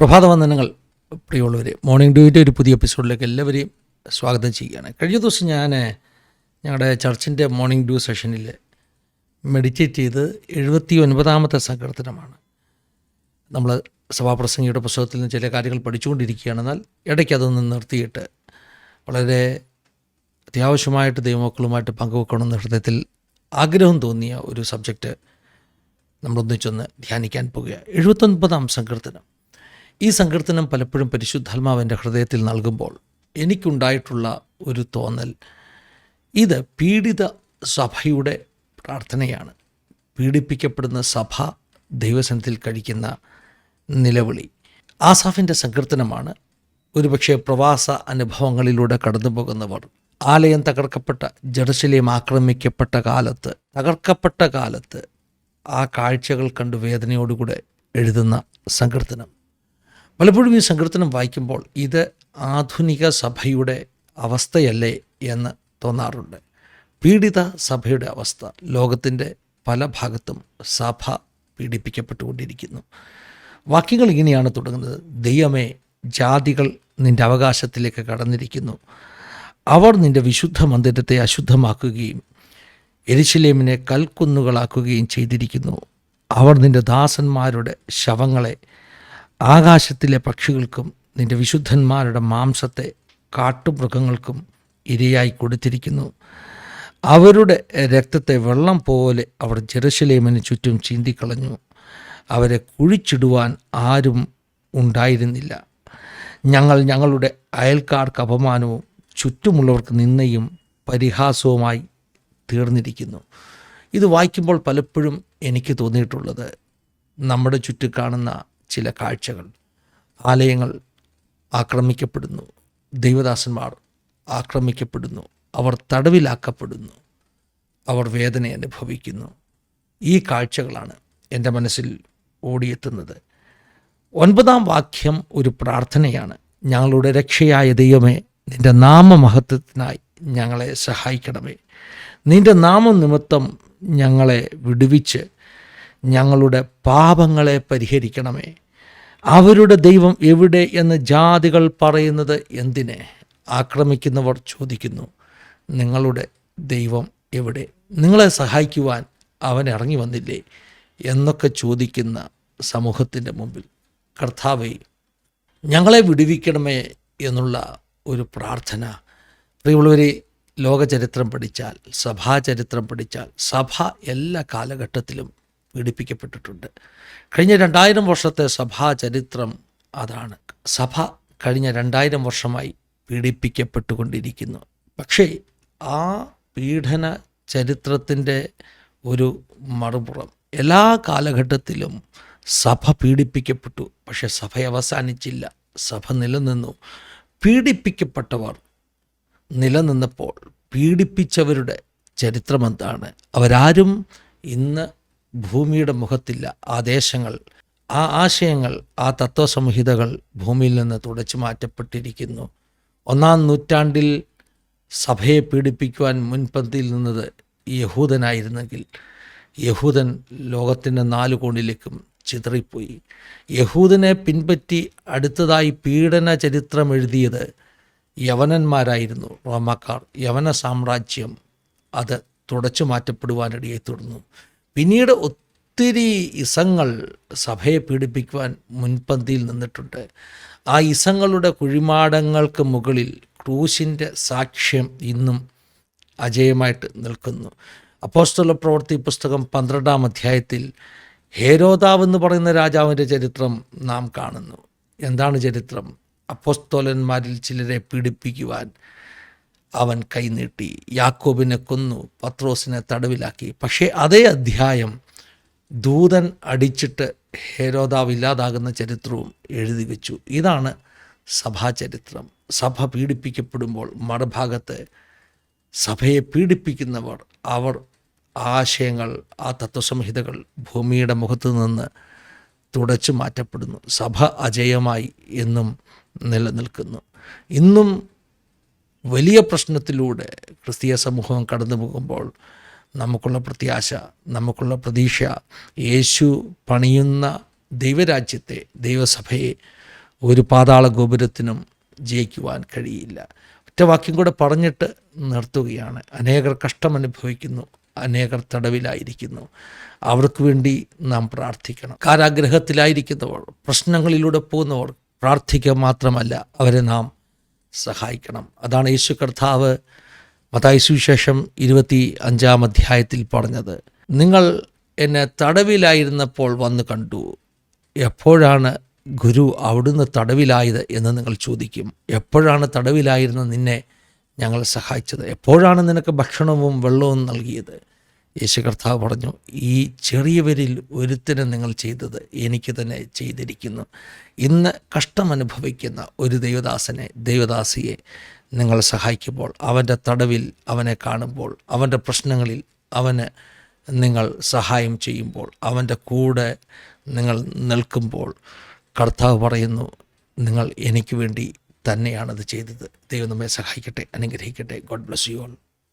പ്രഭാതവന്ദനങ്ങൾ. പ്രിയമുള്ളവർ മോർണിംഗ് ഡ്യൂവിന്റെ ഒരു പുതിയ എപ്പിസോഡിലേക്ക് എല്ലാവരെയും സ്വാഗതം ചെയ്യുകയാണ്. കഴിഞ്ഞ ദിവസം ഞാൻ ഞങ്ങളുടെ ചർച്ചിന്റെ മോർണിംഗ് ഡ്യൂ സെഷനിൽ മെഡിറ്റേറ്റ് ചെയ്ത് എഴുപത്തി ഒൻപതാമത്തെ സങ്കീർത്തനമാണ്. നമ്മൾ സഭാപ്രസംഗിയുടെ പുസ്തകത്തിൽ നിന്ന് ചില കാര്യങ്ങൾ പഠിച്ചുകൊണ്ടിരിക്കുകയാണ്. എന്നാൽ ഇടയ്ക്ക് അതൊന്ന് നിർത്തിയിട്ട് വളരെ അത്യാവശ്യമായിട്ട് ദൈവമക്കളുമായിട്ട് പങ്കുവെക്കണമെന്ന ഹൃദയത്തിൽ ആഗ്രഹം തോന്നിയ ഒരു സബ്ജക്റ്റ് നമ്മളൊന്നിച്ചൊന്ന് ധ്യാനിക്കാൻ പോകുക എഴുപത്തൊൻപതാം സങ്കീർത്തനം. ഈ സങ്കീർത്തനം പലപ്പോഴും പരിശുദ്ധാത്മാവിന്റെ ഹൃദയത്തിൽ നൽകുമ്പോൾ എനിക്കുണ്ടായിട്ടുള്ള ഒരു തോന്നൽ. ഇത് പീഡിത സഭയുടെ പ്രാർത്ഥനയാണ്. പീഡിപ്പിക്കപ്പെടുന്ന സഭ ദൈവസനത്തിൽ കഴിക്കുന്ന നിലവിളി. ആസാഫിന്റെ സങ്കീർത്തനമാണ്. ഒരുപക്ഷെ പ്രവാസ അനുഭവങ്ങളിലൂടെ കടന്നു പോകുന്നവർ ആലയം തകർക്കപ്പെട്ട ജെറുസലേം ആക്രമിക്കപ്പെട്ട കാലത്ത് തകർക്കപ്പെട്ട കാലത്ത് ആ കാഴ്ചകൾ കണ്ട് വേദനയോടുകൂടെ എഴുതുന്ന സങ്കീർത്തനം. പലപ്പോഴും ഈ സങ്കീർത്തനം വായിക്കുമ്പോൾ ഇത് ആധുനിക സഭയുടെ അവസ്ഥയല്ലേ എന്ന് തോന്നാറുണ്ട്. പീഡിത സഭയുടെ അവസ്ഥ ലോകത്തിന്റെ പല ഭാഗത്തും സഭ പീഡിപ്പിക്കപ്പെട്ടുകൊണ്ടിരിക്കുന്നു. വാക്യങ്ങൾ ഇങ്ങനെയാണ് തുടങ്ങുന്നത്. ദൈവമേ ജാതികൾ നിന്റെ അവകാശത്തിലേക്ക് കടന്നിരിക്കുന്നു. അവർ നിന്റെ വിശുദ്ധ മന്ദിരത്തെ അശുദ്ധമാക്കുകയും എരിശിലേമിനെ കൽക്കുന്നുകളാക്കുകയും ചെയ്തിരിക്കുന്നു. അവർ നിന്റെ ദാസന്മാരുടെ ശവങ്ങളെ ആകാശത്തിലെ പക്ഷികൾക്കും നിന്റെ വിശുദ്ധന്മാരുടെ മാംസത്തെ കാട്ടുമൃഗങ്ങൾക്കും ഇരയായി കൊടുത്തിരിക്കുന്നു. അവരുടെ രക്തത്തെ വെള്ളം പോലെ അവർ ജെറുസലേമിന് ചുറ്റും ചീന്തിക്കളഞ്ഞു. അവരെ കുഴിച്ചിടുവാൻ ആരും ഉണ്ടായിരുന്നില്ല. ഞങ്ങൾ ഞങ്ങളുടെ അയൽക്കാർക്ക് അപമാനവും ചുറ്റുമുള്ളവർക്ക് നിന്നയും പരിഹാസവുമായി തീർന്നിരിക്കുന്നു. ഇത് വായിക്കുമ്പോൾ പലപ്പോഴും എനിക്ക് തോന്നിയിട്ടുള്ളത് നമ്മുടെ ചുറ്റും കാണുന്ന ചില കാഴ്ചകൾ. ആലയങ്ങൾ ആക്രമിക്കപ്പെടുന്നു. ദൈവദാസന്മാർ ആക്രമിക്കപ്പെടുന്നു. അവർ തടവിലാക്കപ്പെടുന്നു. അവർ വേദന അനുഭവിക്കുന്നു. ഈ കാഴ്ചകളാണ് എന്റെ മനസ്സിൽ ഓടിയെത്തുന്നത്. ഒൻപതാം വാക്യം ഒരു പ്രാർത്ഥനയാണ്. ഞങ്ങളുടെ രക്ഷയായ ദൈവമേ നിന്റെ നാമമഹത്വത്തിനായി ഞങ്ങളെ സഹായിക്കണമേ. നിന്റെ നാമം നിമിത്തം ഞങ്ങളെ വിടുവിച്ച് ഞങ്ങളുടെ പാപങ്ങളെ പരിഹരിക്കണമേ. അവരുടെ ദൈവം എവിടെ എന്ന് ജാതികൾ പറയുന്നത് എന്തിനെ? ആക്രമിക്കുന്നവർ ചോദിക്കുന്നു. നിങ്ങളുടെ ദൈവം എവിടെ? നിങ്ങളെ സഹായിക്കുവാൻ അവൻ ഇറങ്ങി വന്നില്ലേ? എന്നൊക്കെ ചോദിക്കുന്ന സമൂഹത്തിന്റെ മുമ്പിൽ. കർത്താവേ ഞങ്ങളെ വിടുവിക്കണമേ എന്നുള്ള ഒരു പ്രാർത്ഥന. പ്രിയമുള്ളവരെ ലോകചരിത്രം പഠിച്ചാൽ സഭാചരിത്രം പഠിച്ചാൽ സഭ എല്ലാ കാലഘട്ടത്തിലും പീഡിപ്പിക്കപ്പെട്ടിട്ടുണ്ട്. കഴിഞ്ഞ രണ്ടായിരം വർഷത്തെ സഭാ ചരിത്രം അതാണ്. സഭ കഴിഞ്ഞ രണ്ടായിരം വർഷമായി പീഡിപ്പിക്കപ്പെട്ടുകൊണ്ടിരിക്കുന്നു. പക്ഷേ ആ പീഡന ചരിത്രത്തിന്റെ ഒരു മറുപുറം എല്ലാ കാലഘട്ടത്തിലും സഭ പീഡിപ്പിക്കപ്പെട്ടു. പക്ഷെ സഭ അവസാനിച്ചില്ല. സഭ നിലനിന്നു. പീഡിപ്പിക്കപ്പെട്ടവർ നിലനിന്നപ്പോൾ പീഡിപ്പിച്ചവരുടെ ചരിത്രം എന്താണ് അവരാരും ഇന്ന് ഭൂമിയുടെ മുഖത്തില്ല. ആ ദേശങ്ങൾ ആ ആശയങ്ങൾ ആ തത്വസംഹിതകൾ ഭൂമിയിൽ നിന്ന് തുടച്ചു മാറ്റപ്പെട്ടിരിക്കുന്നു. ഒന്നാം നൂറ്റാണ്ടിൽ സഭയെ പീഡിപ്പിക്കുവാൻ മുൻപന്തിയിൽ നിന്നത് യഹൂദനായിരുന്നെങ്കിൽ യഹൂദൻ ലോകത്തിന്റെ നാലു കോണിലേക്കും ചിതറിപ്പോയി. യഹൂദനെ പിൻപറ്റി അടുത്തതായി പീഡന ചരിത്രം എഴുതിയത് യവനന്മാരായിരുന്നു. റോമാക്കാർ യവന സാമ്രാജ്യം അത് തുടച്ചു മാറ്റപ്പെടുവാനിടയെ തുടർന്നു. പിന്നീട് ഒത്തിരി ഇസങ്ങൾ സഭയെ പീഡിപ്പിക്കുവാൻ മുൻപന്തിയിൽ നിന്നിട്ടുണ്ട്. ആ ഇസങ്ങളുടെ കുഴിമാടങ്ങൾക്ക് മുകളിൽ ക്രൂശിന്റെ സാക്ഷ്യം ഇന്നും അജയമായിട്ട് നിൽക്കുന്നു. അപ്പോസ്തല പ്രവൃത്തി പുസ്തകം പന്ത്രണ്ടാം അധ്യായത്തിൽ ഹേരോദാവ് എന്ന് പറയുന്ന രാജാവിന്റെ ചരിത്രം നാം കാണുന്നു. എന്താണ് ചരിത്രം? അപ്പോസ്തോലന്മാരിൽ ചിലരെ പീഡിപ്പിക്കുവാൻ അവൻ കൈനീട്ടി യാക്കോബിനെ കൊന്നു പത്രോസിനെ തടവിലാക്കി. പക്ഷേ അതേ അധ്യായം ദൂതൻ അടിച്ചിട്ട് ഹേരോദാവ് ഇല്ലാതാകുന്ന ചരിത്രവും എഴുതി വെച്ചു. ഇതാണ് സഭാചരിത്രം സഭ പീഡിപ്പിക്കപ്പെടുമ്പോൾ മറുഭാഗത്ത് സഭയെ പീഡിപ്പിക്കുന്നവർ അവർ ആശയങ്ങൾ ആ തത്വസംഹിതകൾ ഭൂമിയുടെ മുഖത്ത് നിന്ന് തുടച്ചു മാറ്റപ്പെടുന്നു. സഭ അജയമായി എന്നും നിലനിൽക്കുന്നു. ഇന്നും വലിയ പ്രശ്നത്തിലൂടെ ക്രിസ്തീയ സമൂഹം കടന്നു പോകുമ്പോൾ നമുക്കുള്ള പ്രത്യാശ നമുക്കുള്ള പ്രതീക്ഷ യേശു പണിയുന്ന ദൈവരാജ്യത്തെ ദൈവസഭയെ ഒരു പാതാള ഗോപുരത്തിനും ജയിക്കുവാൻ കഴിയില്ല. ഒറ്റ വാക്യം കൂടെ പറഞ്ഞിട്ട് നിർത്തുകയാണ്. അനേകർ കഷ്ടമനുഭവിക്കുന്നു അനേകർ തടവിലായിരിക്കുന്നു. അവർക്ക് വേണ്ടി നാം പ്രാർത്ഥിക്കണം. കാരാഗ്രഹത്തിലായിരിക്കുന്നവർ പ്രശ്നങ്ങളിലൂടെ പോകുന്നവർ പ്രാർത്ഥിക്കുക മാത്രമല്ല അവരെ നാം സഹായിക്കണം. അതാണ് യേശു കർത്താവ് മതായി സുവിശേഷം ഇരുപത്തി അഞ്ചാം അധ്യായത്തിൽ പറഞ്ഞത്. നിങ്ങൾ എന്നെ തടവിലായിരുന്നപ്പോൾ വന്ന് കണ്ടു. എപ്പോഴാണ് ഗുരു അവിടുന്ന് തടവിലായത് എന്ന് നിങ്ങൾ ചോദിക്കും. എപ്പോഴാണ് തടവിലായിരുന്ന നിന്നെ ഞങ്ങൾ സഹായിച്ചത്? എപ്പോഴാണ് നിനക്ക് ഭക്ഷണവും വെള്ളവും നൽകിയത്? യേശു കർത്താവ് പറഞ്ഞു ഈ ചെറിയവരിൽ ഒരുത്തിനും നിങ്ങൾ ചെയ്തത് എനിക്ക് തന്നെ ചെയ്തിരിക്കുന്നു. ഇന്ന് കഷ്ടമനുഭവിക്കുന്ന ഒരു ദൈവദാസനെ ദൈവദാസിയെ നിങ്ങൾ സഹായിക്കുമ്പോൾ അവന്റെ തടവിൽ അവനെ കാണുമ്പോൾ അവന്റെ പ്രശ്നങ്ങളിൽ അവന് നിങ്ങൾ സഹായം ചെയ്യുമ്പോൾ അവന്റെ കൂടെ നിങ്ങൾ നിൽക്കുമ്പോൾ കർത്താവ് പറയുന്നു നിങ്ങൾ എനിക്ക് വേണ്ടി തന്നെയാണത് ചെയ്തത്. ദൈവം നമ്മെ സഹായിക്കട്ടെ അനുഗ്രഹിക്കട്ടെ. God bless you all